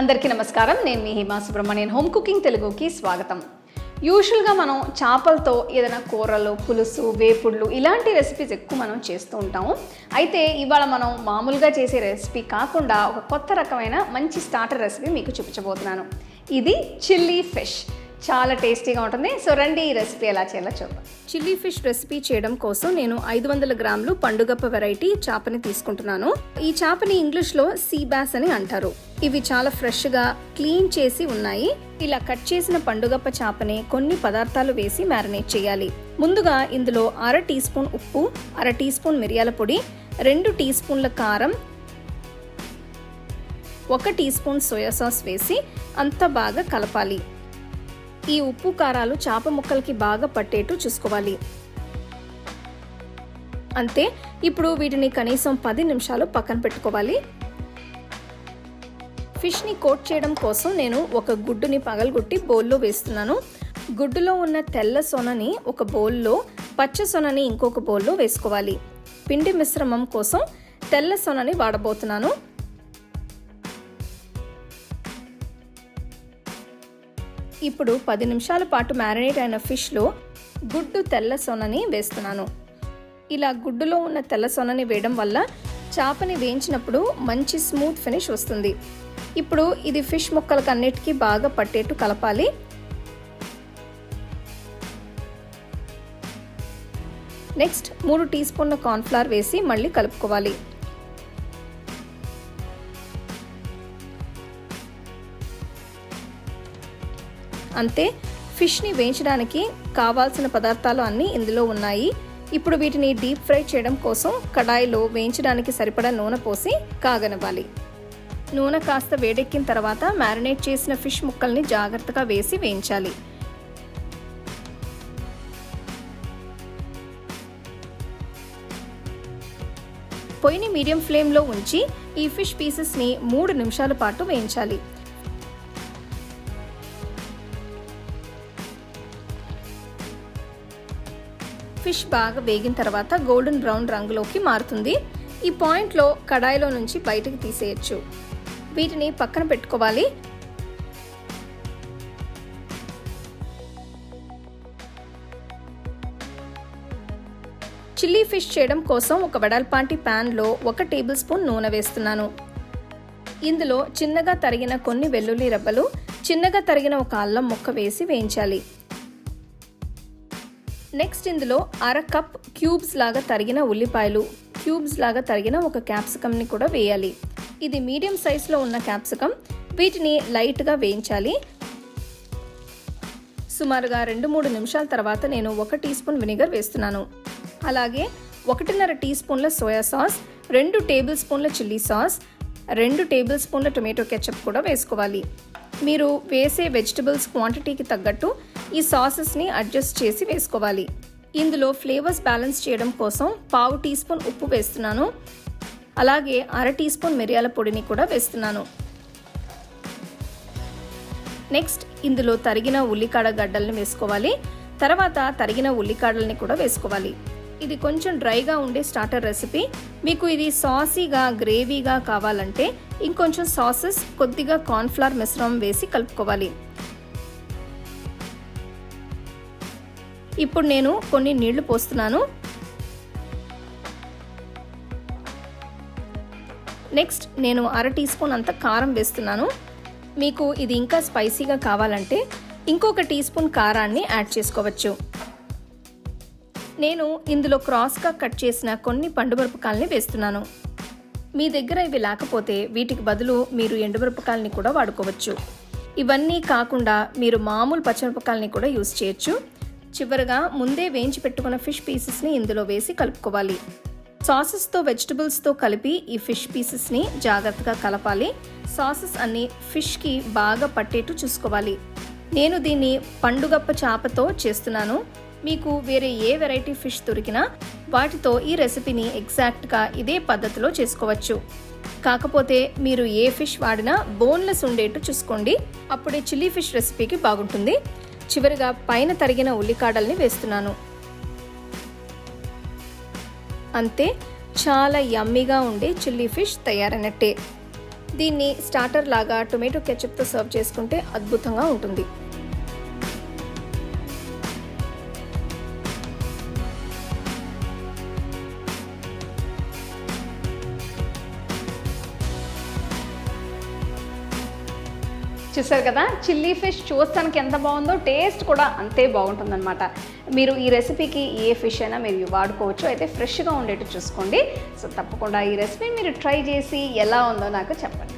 అందరికీ నమస్కారం. నేను మీ హిమా సుబ్రహ్మణ్యన్. హోమ్ కుకింగ్ తెలుగుకి స్వాగతం. యూజువల్గా మనం చేపలతో ఏదైనా కూరలు పులుసు వేపుళ్ళు ఇలాంటి రెసిపీస్ ఎక్కువ మనం చేస్తూ ఉంటాము. అయితే ఇవాళ మనం మామూలుగా చేసే రెసిపీ కాకుండా ఒక కొత్త రకమైన మంచి స్టార్టర్ రెసిపీ మీకు చూపించబోతున్నాను. ఇది చిల్లీ ఫిష్ చాలా టేస్టీగా ఉంటుంది. సో రండి ఈ రెసిపీ ఎలా చేయాలో చూద్దాం. చిల్లీ ఫిష్ రెసిపీ చేయడం కోసం నేను ఐదు వందల గ్రాములు పండుగప్ప వెరైటీ చేపని తీసుకుంటున్నాను. ఈ చేపని ఇంగ్లీష్లో సీ బ్యాస్ అని అంటారు. ఇవి చాలా ఫ్రెష్గా క్లీన్ చేసి ఉన్నాయి. ఇలా కట్ చేసిన పండుగప్ప చేపని కొన్ని పదార్థాలు వేసి మ్యారినేట్ చేయాలి. ముందుగా ఇందులో అర టీ స్పూన్ ఉప్పు అర టీ స్పూన్ మిరియాల పొడి రెండు టీ స్పూన్ల కారం ఒక టీ స్పూన్ సోయా సాస్ వేసి అంతా బాగా కలపాలి. ఈ ఉప్పు కారాలు చేప ముక్కలకి బాగా పట్టేట్టు చూసుకోవాలి. అంతే ఇప్పుడు వీటిని కనీసం పది నిమిషాలు పక్కన పెట్టుకోవాలి. ఫిష్ని కోట్ చేయడం కోసం నేను ఒక గుడ్డుని పగలగొట్టి బౌల్లో వేస్తున్నాను. గుడ్డులో ఉన్న తెల్ల సొనని ఒక బౌల్లో పచ్చ సొనని ఇంకొక బౌల్లో వేసుకోవాలి. పిండి మిశ్రమం కోసం తెల్ల సొనని వాడబోతున్నాను. ఇప్పుడు పది నిమిషాల పాటు మ్యారినేట్ అయిన ఫిష్లో గుడ్డు తెల్ల సొనని వేస్తున్నాను. ఇలా గుడ్డులో ఉన్న తెల్ల సొనని వేయడం వల్ల చేపని వేయించినప్పుడు మంచి స్మూత్ ఫినిష్ వస్తుంది. ఇప్పుడు ఇది ఫిష్ ముక్కలకు అన్నిటికీ బాగా పట్టేట్టు కలపాలి. నెక్స్ట్ మూడు టీ స్పూన్ల కార్న్ఫ్లవర్ వేసి మళ్ళీ కలుపుకోవాలి. అంతే ఫిష్ని వేయించడానికి కావాల్సిన పదార్థాలు అన్నీ ఇందులో ఉన్నాయి. ఇప్పుడు వీటిని డీప్ ఫ్రై చేయడం కోసం కడాయిలో వేయించడానికి సరిపడా నూనె పోసి కాగనవ్వాలి. నూనె కాస్త వేడెక్కిన తర్వాత మ్యారినేట్ చేసిన ఫిష్ ముక్కల్ని జాగ్రత్తగా వేసి వేయించాలి. పొయ్యిని మీడియం ఫ్లేమ్లో ఉంచి ఈ ఫిష్ పీసెస్ని మూడు నిమిషాల పాటు వేయించాలి. ఫిష్ బాగా వేగిన తర్వాత గోల్డెన్ బ్రౌన్ రంగులోకి మారుతుంది. ఈ పాయింట్లో కడాయిలో నుంచి బయటకు తీసేయచ్చు. వీటిని పక్కన పెట్టుకోవాలి. చిల్లీ ఫిష్ చేయడం కోసం ఒక వెడల్పాంటి ప్యాన్లో ఒక టేబుల్ స్పూన్ నూనె వేస్తున్నాను. ఇందులో చిన్నగా తరిగిన కొన్ని వెల్లుల్లి రెబ్బలు చిన్నగా తరిగిన ఒక అల్లం ముక్క వేసి వేయించాలి. నెక్స్ట్ ఇందులో అర కప్ క్యూబ్స్ లాగా తరిగిన ఉల్లిపాయలు. క్యూబ్స్ లాగా తరిగిన ఒక క్యాప్సికమ్ని కూడా వేయాలి. ఇది మీడియం సైజులో ఉన్న క్యాప్సికమ్ వీటిని లైట్గా వేయించాలి. సుమారుగా రెండు మూడు నిమిషాల తర్వాత నేను ఒక టీ స్పూన్ వినిగర్ వేస్తున్నాను. అలాగే ఒకటిన్నర టీ స్పూన్ల సోయా సాస్ రెండు టేబుల్ స్పూన్ల చిల్లీ సాస్ రెండు టేబుల్ స్పూన్ల టొమాటో కెచప్ కూడా వేసుకోవాలి. మీరు వేసే వెజిటబుల్స్ క్వాంటిటీకి తగ్గట్టు ఈ సాసెస్ని అడ్జస్ట్ చేసి వేసుకోవాలి. ఇందులో ఫ్లేవర్స్ బ్యాలెన్స్ చేయడం కోసం పావు టీ స్పూన్ ఉప్పు వేస్తున్నాను. అలాగే అర టీ స్పూన్ మిరియాల పొడిని కూడా వేస్తున్నాను. నెక్స్ట్ ఇందులో తరిగిన ఉల్లికాడ గడ్డల్ని వేసుకోవాలి. తర్వాత తరిగిన ఉల్లికాడల్ని కూడా వేసుకోవాలి. ఇది కొంచెం డ్రైగా ఉండే స్టార్టర్ రెసిపీ మీకు ఇది సాసీగా గ్రేవీగా కావాలంటే ఇంకొంచెం సాసెస్ కొద్దిగా కార్న్ఫ్లవర్ మిశ్రమం వేసి కలుపుకోవాలి. ఇప్పుడు నేను కొన్ని నీళ్ళు పోస్తున్నాను. నెక్స్ట్ నేను అర టీ స్పూన్ అంత కారం వేస్తున్నాను. మీకు ఇది ఇంకా స్పైసీగా కావాలంటే ఇంకొక టీ స్పూన్ కారాన్ని యాడ్ చేసుకోవచ్చు. నేను ఇందులో క్రాస్గా కట్ చేసిన కొన్ని పండుమిరపకాయలని వేస్తున్నాను. మీ దగ్గర ఇవి లేకపోతే వీటికి బదులు మీరు ఎండుమిరపకాయలని కూడా వాడుకోవచ్చు. ఇవన్నీ కాకుండా మీరు మామూలు పచ్చిమిరపకాయల్ని కూడా యూస్ చేయొచ్చు. చివరగా ముందే వేయించి పెట్టుకున్న ఫిష్ పీసెస్ని ఇందులో వేసి కలుపుకోవాలి. సాసెస్తో వెజిటబుల్స్తో కలిపి ఈ ఫిష్ పీసెస్ని జాగ్రత్తగా కలపాలి. సాసెస్ అన్ని ఫిష్కి బాగా పట్టేట్టు చూసుకోవాలి. నేను దీన్ని పండుగప్ప చేపతో చేస్తున్నాను. మీకు వేరే ఏ వెరైటీ ఫిష్ దొరికినా వాటితో ఈ రెసిపీని ఎగ్జాక్ట్గా ఇదే పద్ధతిలో చేసుకోవచ్చు. కాకపోతే మీరు ఏ ఫిష్ వాడినా బోన్లెస్ ఉండేట్టు చూసుకోండి. అప్పుడే చిల్లీ ఫిష్ రెసిపీకి బాగుంటుంది. చివరిగా పైన తరిగిన ఉల్లికాడల్ని వేస్తున్నాను. అంతే చాలా యమ్మీగా ఉండే చిల్లీ ఫిష్ తయారైనట్టే. దీన్ని స్టార్టర్ లాగా టొమాటో కెచప్తో సర్వ్ చేసుకుంటే అద్భుతంగా ఉంటుంది. చూసారు కదా? చిల్లీ ఫిష్ చూస్తానికి ఎంత బాగుందో టేస్ట్ కూడా అంతే బాగుంటుందన్నమాట. మీరు ఈ రెసిపీకి ఏ ఫిష్ అయినా మీరు వాడుకోవచ్చు. అయితే ఫ్రెష్గా ఉండేట్టు చూసుకోండి. సో తప్పకుండా ఈ రెసిపీ మీరు ట్రై చేసి ఎలా ఉందో నాకు చెప్పండి.